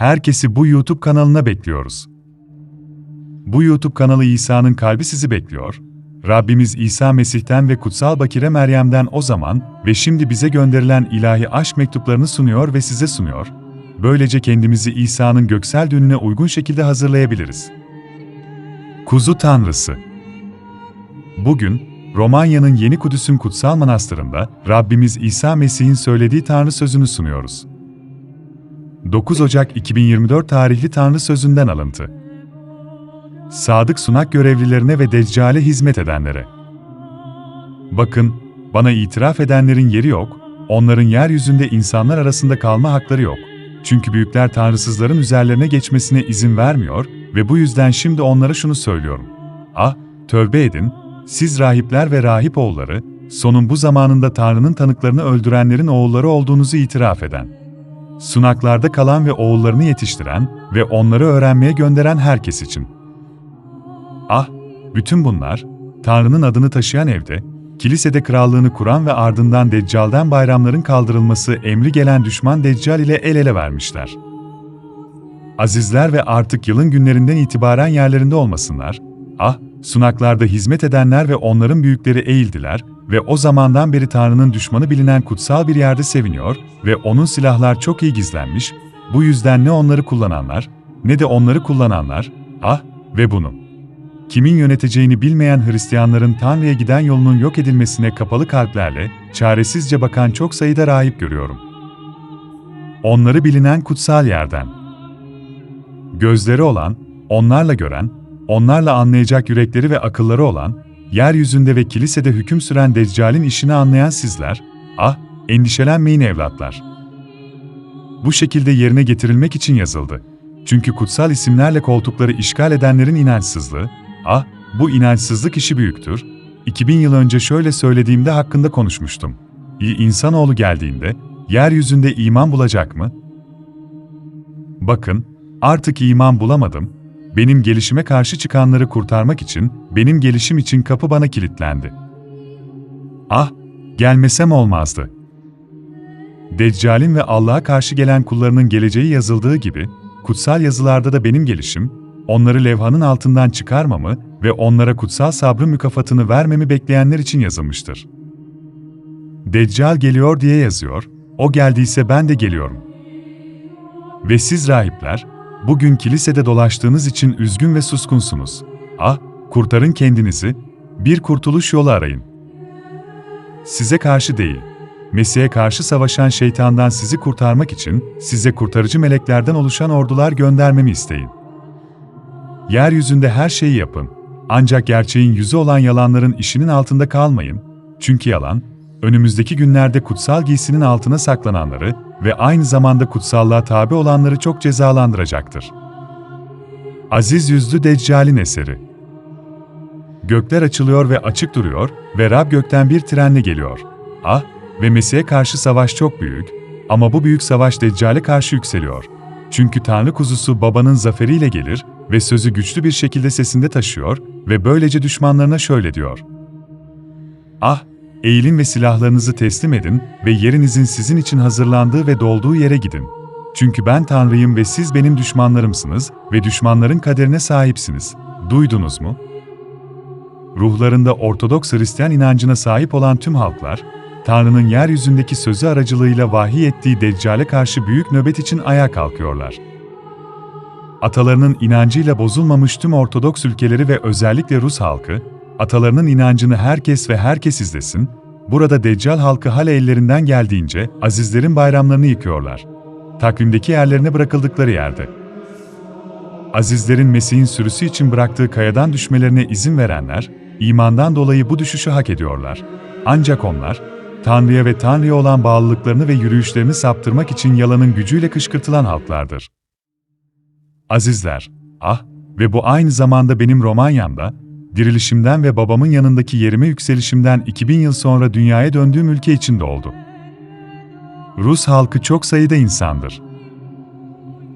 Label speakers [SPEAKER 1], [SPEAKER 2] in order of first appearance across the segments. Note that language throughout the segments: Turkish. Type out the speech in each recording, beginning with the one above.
[SPEAKER 1] Herkesi bu YouTube kanalına bekliyoruz. Bu YouTube kanalı İsa'nın kalbi sizi bekliyor. Rabbimiz İsa Mesih'ten ve Kutsal Bakire Meryem'den o zaman ve şimdi bize gönderilen ilahi aşk mektuplarını sunuyor ve size sunuyor. Böylece kendimizi İsa'nın göksel düğününe uygun şekilde hazırlayabiliriz. Kuzu Tanrısı Bugün, Romanya'nın Yeni Kudüs'ün kutsal manastırında Rabbimiz İsa Mesih'in söylediği Tanrı sözünü sunuyoruz. 9 Ocak 2024 tarihli Tanrı sözünden alıntı. Sadık sunak görevlilerine ve Deccale hizmet edenlere. Bakın, bana itiraf edenlerin yeri yok, onların yeryüzünde insanlar arasında kalma hakları yok. Çünkü büyükler tanrısızların üzerlerine geçmesine izin vermiyor ve bu yüzden şimdi onlara şunu söylüyorum. Ah, tövbe edin, siz rahipler ve rahip oğulları, sonun bu zamanında Tanrı'nın tanıklarını öldürenlerin oğulları olduğunuzu itiraf eden. Sunaklarda kalan ve oğullarını yetiştiren ve onları öğrenmeye gönderen herkes için. Ah, bütün bunlar, Tanrı'nın adını taşıyan evde, kilisede krallığını kuran ve ardından Deccal'den bayramların kaldırılması emri gelen düşman Deccal ile el ele vermişler. Azizler ve artık yılın günlerinden itibaren yerlerinde olmasınlar, ah, sunaklarda hizmet edenler ve onların büyükleri eğildiler ve o zamandan beri Tanrı'nın düşmanı bilinen kutsal bir yerde seviniyor ve onun silahlar çok iyi gizlenmiş, bu yüzden ne onları kullananlar, ne de onları kullananlar, ah ve bunu. Kimin yöneteceğini bilmeyen Hristiyanların Tanrı'ya giden yolunun yok edilmesine kapalı kalplerle, çaresizce bakan çok sayıda rahip görüyorum. Onları bilinen kutsal yerden. Gözleri olan, onlarla gören, onlarla anlayacak yürekleri ve akılları olan, yeryüzünde ve kilisede hüküm süren Deccal'in işini anlayan sizler, ah, endişelenmeyin evlatlar. Bu şekilde yerine getirilmek için yazıldı. Çünkü kutsal isimlerle koltukları işgal edenlerin inançsızlığı, ah, bu inançsızlık işi büyüktür. 2000 yıl önce şöyle söylediğimde hakkında konuşmuştum. İyi insanoğlu geldiğinde, yeryüzünde iman bulacak mı? Bakın, artık iman bulamadım, benim gelişime karşı çıkanları kurtarmak için, benim gelişim için kapı bana kilitlendi. Ah, gelmesem olmazdı. Deccal'in ve Allah'a karşı gelen kullarının geleceği yazıldığı gibi, kutsal yazılarda da benim gelişim, onları levhanın altından çıkarmamı ve onlara kutsal sabrın mükafatını vermemi bekleyenler için yazılmıştır. Deccal geliyor diye yazıyor, o geldiyse ben de geliyorum. Ve siz rahipler, Bugün kilisede dolaştığınız için üzgün ve suskunsunuz. Ah, kurtarın kendinizi, bir kurtuluş yolu arayın. Size karşı değil, Mesih'e karşı savaşan şeytandan sizi kurtarmak için size kurtarıcı meleklerden oluşan ordular göndermemi isteyin. Yeryüzünde her şeyi yapın. Ancak gerçeğin yüzü olan yalanların işinin altında kalmayın. Çünkü yalan, önümüzdeki günlerde kutsal giysinin altına saklananları ve aynı zamanda kutsallığa tabi olanları çok cezalandıracaktır. Aziz yüzlü Deccal'in eseri Gökler açılıyor ve açık duruyor ve Rab gökten bir trenle geliyor. Ah, ve Mesih'e karşı savaş çok büyük ama bu büyük savaş Deccal'e karşı yükseliyor. Çünkü Tanrı kuzusu babanın zaferiyle gelir ve sözü güçlü bir şekilde sesinde taşıyor ve böylece düşmanlarına şöyle diyor. Ah, Eğilin ve silahlarınızı teslim edin ve yerinizin sizin için hazırlandığı ve dolduğu yere gidin. Çünkü ben Tanrıyım ve siz benim düşmanlarımsınız ve düşmanların kaderine sahipsiniz. Duydunuz mu? Ruhlarında Ortodoks Hristiyan inancına sahip olan tüm halklar, Tanrı'nın yeryüzündeki sözü aracılığıyla vahiy ettiği Deccal'e karşı büyük nöbet için ayağa kalkıyorlar. Atalarının inancıyla bozulmamış tüm Ortodoks ülkeleri ve özellikle Rus halkı, atalarının inancını herkes ve herkes izlesin, burada Deccal halkı hala ellerinden geldiğince azizlerin bayramlarını yıkıyorlar. Takvimdeki yerlerine bırakıldıkları yerde. Azizlerin Mesih'in sürüsü için bıraktığı kayadan düşmelerine izin verenler, imandan dolayı bu düşüşü hak ediyorlar. Ancak onlar, Tanrı'ya ve Tanrı'ya olan bağlılıklarını ve yürüyüşlerini saptırmak için yalanın gücüyle kışkırtılan halklardır. Azizler, ah ve bu aynı zamanda benim Romanya'mda, dirilişimden ve babamın yanındaki yerime yükselişimden 2000 yıl sonra dünyaya döndüğüm ülke içinde oldu. Rus halkı çok sayıda insandır.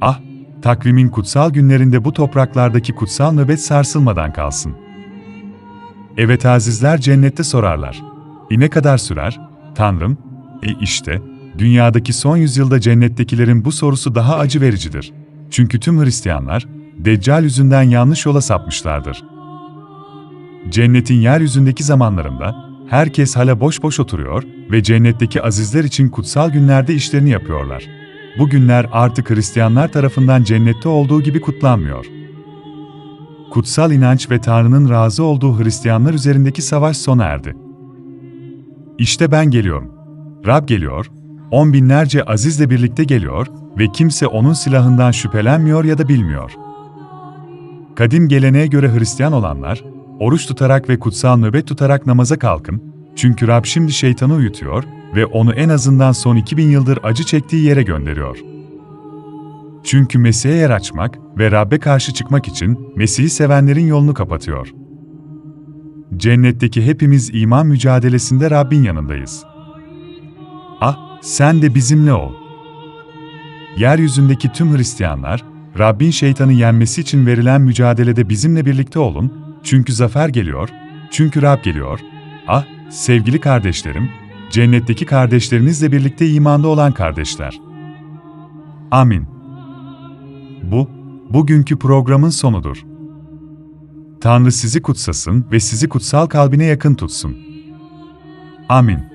[SPEAKER 1] Ah, takvimin kutsal günlerinde bu topraklardaki kutsal nöbet sarsılmadan kalsın. Evet azizler cennette sorarlar. E ne kadar sürer? Tanrım, e işte, dünyadaki son yüzyılda cennettekilerin bu sorusu daha acı vericidir. Çünkü tüm Hristiyanlar, Deccal yüzünden yanlış yola sapmışlardır. Cennetin yeryüzündeki zamanlarında, herkes hala boş boş oturuyor ve cennetteki azizler için kutsal günlerde işlerini yapıyorlar. Bu günler artık Hristiyanlar tarafından cennette olduğu gibi kutlanmıyor. Kutsal inanç ve Tanrı'nın razı olduğu Hristiyanlar üzerindeki savaş sona erdi. İşte ben geliyorum. Rab geliyor, on binlerce azizle birlikte geliyor ve kimse onun silahından şüphelenmiyor ya da bilmiyor. Kadim geleneğe göre Hristiyan olanlar, oruç tutarak ve kutsal nöbet tutarak namaza kalkın, çünkü Rab şimdi şeytanı uyutuyor ve onu en azından son 2000 yıldır acı çektiği yere gönderiyor. Çünkü Mesih'e yer açmak ve Rab'be karşı çıkmak için Mesih'i sevenlerin yolunu kapatıyor. Cennetteki hepimiz iman mücadelesinde Rabbin yanındayız. Ah, sen de bizimle ol. Yeryüzündeki tüm Hristiyanlar, Rabbin şeytanı yenmesi için verilen mücadelede bizimle birlikte olun, çünkü zafer geliyor, çünkü Rab geliyor. Ah, sevgili kardeşlerim, cennetteki kardeşlerinizle birlikte imanda olan kardeşler. Amin. Bu, bugünkü programın sonudur. Tanrı sizi kutsasın ve sizi kutsal kalbine yakın tutsun. Amin.